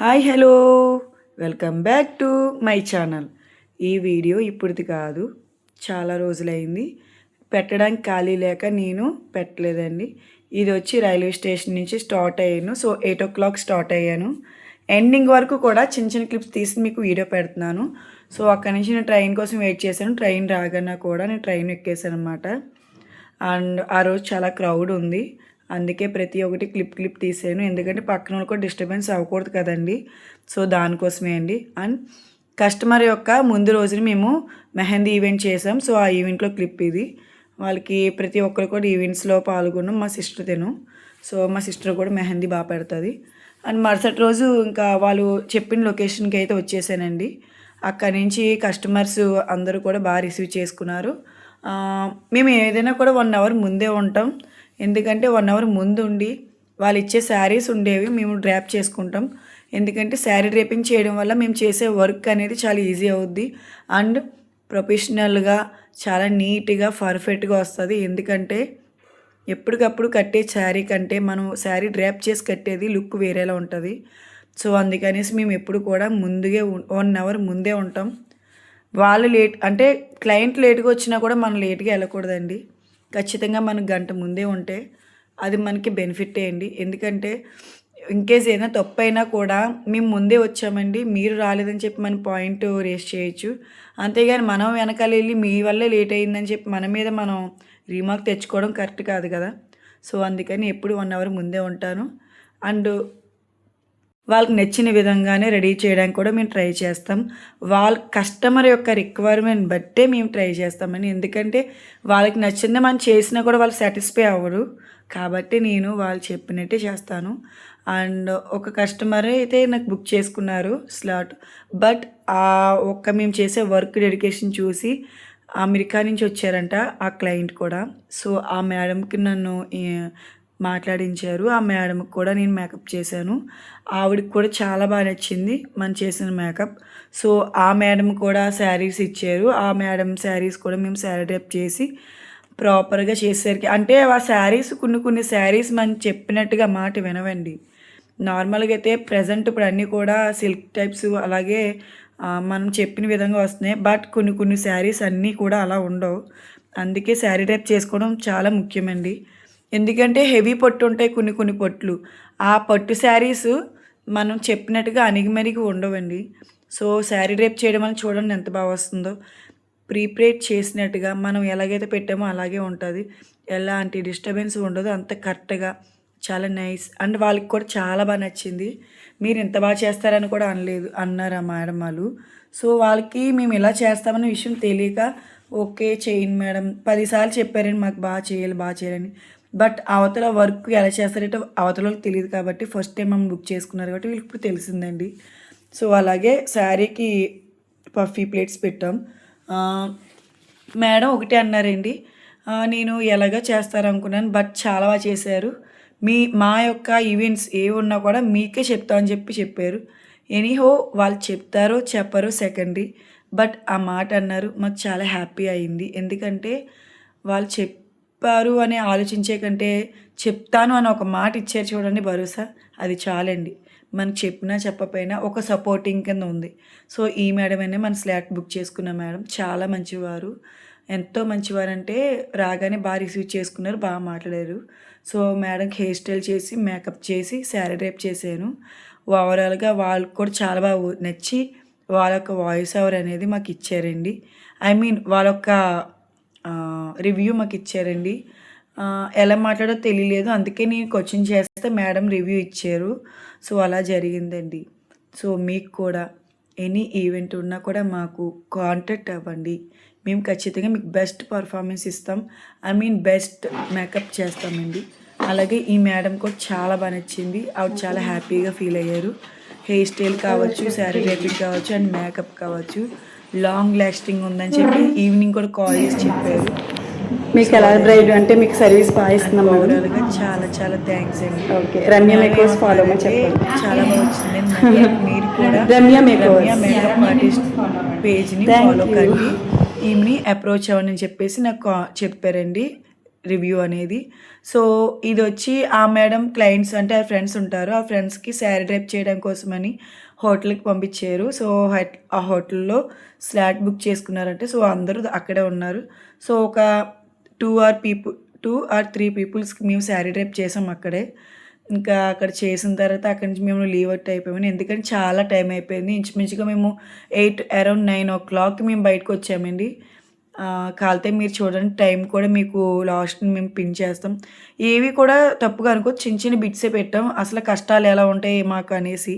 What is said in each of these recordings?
Hi hello. Welcome back to my channel. ఈ video ఇప్పటిది కాదు చాలా రోజులైంది. పెట్టడానికి ఖాళీ లేక నేను పెట్టలేదండి. ఇది వచ్చి రైల్వే స్టేషన్ నుంచి స్టార్ట్ అయ్యాను. So eight o'clock start అయ్యాను. ఎండింగ్ వరకు కూడా చిన్న చిన్న క్లిప్స్ తీసి మీకు వీడియో పెడుతున్నాను. సో అక్కడి నుంచి నేను ట్రైన్ కోసం వెయిట్ చేశాను. ట్రైన్ రాగానే కూడా నేను ట్రైన్ ఎక్కేసాను అనమాట అండ్ ఆ రోజు చాలా క్రౌడ్ ఉంది. అందుకే ప్రతి ఒక్కటి క్లిప్ క్లిప్ తీసాను ఎందుకంటే పక్కన వాళ్ళు కూడా డిస్టర్బెన్స్ అవ్వకూడదు కదండి. సో దానికోసమే అండి. అండ్ కస్టమర్ యొక్క ముందు రోజున మేము మెహందీ ఈవెంట్ చేసాం. సో ఆ ఈవెంట్లో క్లిప్ ఇది. వాళ్ళకి ప్రతి ఒక్కరు కూడా ఈవెంట్స్లో పాల్గొన్నాం మా సిస్టర్ తిను సో మా సిస్టర్ కూడా మెహందీ బాగా పెడుతుంది. అండ్ మరుసటి రోజు ఇంకా వాళ్ళు చెప్పిన లొకేషన్కి అయితే వచ్చేసానండి. అక్కడి నుంచి కస్టమర్స్ అందరూ కూడా బాగా రిసీవ్ చేసుకున్నారు. మేము ఏదైనా కూడా వన్ అవర్ ముందే ఉంటాం. ఎందుకంటే వన్ అవర్ ముందు ఉండి వాళ్ళు ఇచ్చే శారీస్ ఉండేవి మేము డ్రాప్ చేసుకుంటాం. ఎందుకంటే శారీ డ్రేపింగ్ చేయడం వల్ల మేము చేసే వర్క్ అనేది చాలా ఈజీ అవుద్ది. అండ్ ప్రొఫెషనల్గా చాలా నీట్గా పర్ఫెక్ట్గా వస్తుంది. ఎందుకంటే ఎప్పటికప్పుడు కట్టే శారీ కంటే మనం శారీ డ్రాప్ చేసి కట్టేది లుక్ వేరేలా ఉంటుంది. సో అందుకనేసి మేము ఎప్పుడు కూడా ముందుగే వన్ అవర్ ముందే ఉంటాం. వాళ్ళు లేట్ అంటే క్లయింట్ లేట్గా వచ్చినా కూడా మనం లేట్గా వెళ్ళకూడదండి. ఖచ్చితంగా మనం గంట ముందే ఉంటే అది మనకి బెనిఫిట్ అండి. ఎందుకంటే ఇన్కేస్ ఏదైనా తప్పు అయినా కూడా మేము ముందే వచ్చామండి. మీరు రాలేదని చెప్పి మన పాయింట్ రేస్ చేయొచ్చు. అంతేగాని మనం వెనకాల వెళ్ళి మీ వల్లే లేట్ అయిందని చెప్పి మన మీద మనం రీమార్క్ తెచ్చుకోవడం కరెక్ట్ కాదు కదా. సో అందుకని ఎప్పుడు వన్ అవర్ ముందే ఉంటాను. అండ్ వాళ్ళకి నచ్చిన విధంగానే రెడీ చేయడానికి కూడా మేము ట్రై చేస్తాం. వాళ్ళ కస్టమర్ యొక్క రిక్వైర్మెంట్ బట్టే మేము ట్రై చేస్తామని ఎందుకంటే వాళ్ళకి నచ్చింది మనం చేసినా కూడా వాళ్ళు సాటిస్ఫై అవ్వరు. కాబట్టి నేను వాళ్ళు చెప్పినట్టే చేస్తాను. అండ్ ఒక కస్టమర్ అయితే నాకు బుక్ చేసుకున్నారు స్లాట్. బట్ ఆ ఒక్క మేము చేసే వర్క్ డెడికేషన్ చూసి అమెరికా నుంచి వచ్చారంట ఆ క్లయింట్ కూడా. సో ఆ మేడంకి నన్ను మాట్లాడించారు. ఆ మేడంకి కూడా నేను మేకప్ చేశాను. ఆవిడకి కూడా చాలా బాగా నచ్చింది మనం చేసిన మేకప్. సో ఆ మేడం కూడా శారీస్ ఇచ్చారు. ఆ మేడం శారీస్ కూడా మేము శారీ టైప్ చేసి ప్రాపర్గా చేసేసరికి అంటే ఆ శారీస్ కొన్ని కొన్ని శారీస్ మనం చెప్పినట్టుగా మాట వినవండి. నార్మల్గా అయితే ప్రజెంట్ ఇప్పుడు అన్నీ కూడా సిల్క్ టైప్స్ అలాగే మనం చెప్పిన విధంగా వస్తున్నాయి. బట్ కొన్ని కొన్ని శారీస్ అన్నీ కూడా అలా ఉండవు. అందుకే శారీ టైప్ చేసుకోవడం చాలా ముఖ్యమండి. ఎందుకంటే హెవీ పొట్టు ఉంటాయి కొన్ని కొన్ని పొట్లు. ఆ పట్టు శారీస్ మనం చెప్పినట్టుగా అణిగిమరిగి ఉండవండి. సో శారీ రేప్ చేయడం వల్ల చూడండి ఎంత బాగా వస్తుందో. ప్రీపరేట్ చేసినట్టుగా మనం ఎలాగైతే పెట్టామో అలాగే ఉంటుంది. ఎలాంటి డిస్టర్బెన్స్ ఉండదు. అంత కరెక్ట్గా చాలా నైస్. అండ్ వాళ్ళకి కూడా చాలా బాగా నచ్చింది. మీరు ఇంత బాగా చేస్తారని కూడా అనలేదు అన్నారు ఆ మేడం వాళ్ళు. సో వాళ్ళకి మేము ఇలా చేస్తామనే విషయం తెలియక ఓకే చేయండి మేడం. పదిసార్లు చెప్పారండి మాకు బాగా చేయాలి బాగా చేయాలని. బట్ అవతల వర్క్ ఎలా చేస్తారంటే అవతల తెలియదు కాబట్టి ఫస్ట్ టైం మనం బుక్ చేసుకున్నారు కాబట్టి వీళ్ళకి ఇప్పుడు తెలిసిందండి. సో అలాగే శారీకి పఫీ ప్లేట్స్ పెట్టాం. మేడం ఒకటే అన్నారండి నేను ఎలాగో చేస్తారనుకున్నాను బట్ చాలా బాగా చేశారు. మీ మా యొక్క ఈవెంట్స్ ఏ ఉన్నా కూడా మీకే చెప్తామని చెప్పి చెప్పారు. ఎనీహో వాళ్ళు చెప్తారో చెప్పరో సెకండరీ బట్ ఆ మాట అన్నారు మాకు చాలా హ్యాపీ అయింది. ఎందుకంటే వాళ్ళు చెప్ చెప్పారు అని ఆలోచించే కంటే చెప్తాను అని ఒక మాట ఇచ్చారు చూడండి భరోసా. అది చాలండి. మనకు చెప్పినా చెప్పపోయినా ఒక సపోర్టింగ్ కింద ఉంది. సో ఈ మేడం అనే మన స్లాట్ బుక్ చేసుకున్న మేడం. చాలా మంచివారు. ఎంతో మంచివారంటే రాగానే బాగా రిసీవ్ చేసుకున్నారు బాగా మాట్లాడారు. సో మేడం హెయిర్ స్టైల్ చేసి మేకప్ చేసి శారీ రేప్ చేశాను. ఓవరాల్గా వాళ్ళకు కూడా చాలా బాగా నచ్చి వాళ్ళ యొక్క వాయిస్ ఓవర్ అనేది మాకు ఇచ్చారండి. ఐ మీన్ వాళ్ళ యొక్క రివ్యూ మాకు ఇచ్చారండి. ఎలా మాట్లాడో తెలియలేదు. అందుకే నేను క్వశ్చన్ చేస్తే మేడం రివ్యూ ఇచ్చారు. సో అలా జరిగిందండి. సో మీకు కూడా ఎనీ ఈవెంట్ ఉన్నా కూడా మాకు కాంటాక్ట్ అవ్వండి. మేము ఖచ్చితంగా మీకు బెస్ట్ పర్ఫార్మెన్స్ ఇస్తాం. ఐ మీన్ బెస్ట్ మేకప్ చేస్తామండి. అలాగే ఈ మేడం కూడా చాలా బాగా నచ్చింది. ఆవిడ చాలా హ్యాపీగా ఫీల్ అయ్యారు. హెయిర్ స్టైల్ కావచ్చు శారీ రేపింగ్ కావచ్చు అండ్ మేకప్ కావచ్చు. లాంగ్ లాస్టింగ్ ఉందని చెప్పి ఈవినింగ్ కూడా కాల్ చేసి చెప్పారు. మీకు ఎలా డ్రైవ్ అంటే మీకు సర్వీస్ బాగా ఇస్తున్నాం చాలా చాలా థ్యాంక్స్ అండి. ఓకే. రమ్య మేకర్స్ ఫాలో చాలా బాగా వచ్చింది. మీరు కూడా రమ్య. రమ్య మేకప్ ఆర్టిస్ట్ పేజ్ని ఫాలో. కండి. ఈమెని అప్రోచ్ అవ్వని చెప్పేసి నాకు కా- చెప్పారండి. రివ్యూ అనేది. సో ఇది వచ్చి ఆ మేడం క్లయింట్స్ అంటే ఆ ఫ్రెండ్స్ ఉంటారు. ఆ ఫ్రెండ్స్కి శారీ డ్రైప్ చేయడం కోసమని హోటల్కి పంపించారు. సో ఆ హోటల్లో స్లాట్ బుక్ చేసుకున్నారంటే సో అందరూ అక్కడే ఉన్నారు. సో ఒక two or people two or three పీపుల్స్కి మేము శారీ డ్రైప్ చేసాం అక్కడే. ఇంకా అక్కడ చేసిన తర్వాత అక్కడి నుంచి మేము లీవ్ అవుట్ అయిపోయాము ఎందుకంటే చాలా టైం అయిపోయింది. ఇంచుమించుగా మేము ఎయిట్ అరౌండ్ నైన్ ఓ క్లాక్కి మేము బయటకు వచ్చామండి. కాలితే మీరు చూడండి టైం కూడా మీకు లాస్ట్ మేము పిన్ చేస్తాం. ఏవి కూడా తప్పుగా అనుకో చిన్న చిన్న బిట్సే పెట్టాం. అసలు కష్టాలు ఎలా ఉంటాయి మాకు అనేసి.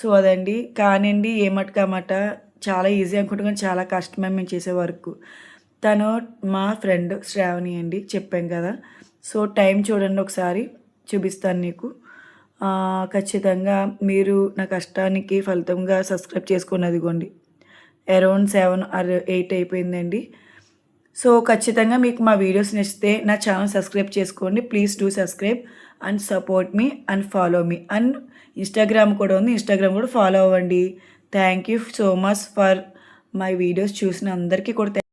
సో అదండి. కానివ్వండి ఏ మటుకు చాలా ఈజీ అనుకుంటాం చాలా కష్టమే మేము చేసే వర్క్. తను మా ఫ్రెండ్ శ్రావణి అండి చెప్పాం కదా. సో టైం చూడండి ఒకసారి చూపిస్తాను నీకు. ఖచ్చితంగా మీరు నా కష్టానికి ఫలితంగా సబ్స్క్రైబ్ చేసుకుని అదిగోండి అరౌండ్ సెవెన్ ఆర్ ఎయిట్ అయిపోయిందండి. సో ఖచ్చితంగా మీకు మా వీడియోస్ నచ్చితే నా ఛానల్ సబ్స్క్రైబ్ చేసుకోండి. Please do subscribe and support me and follow me and Instagram కూడా ఉంది. ఇన్స్టాగ్రామ్ కూడా ఫాలో అవ్వండి. Thank you so much for my videos చూసిన అందరికీ కూడా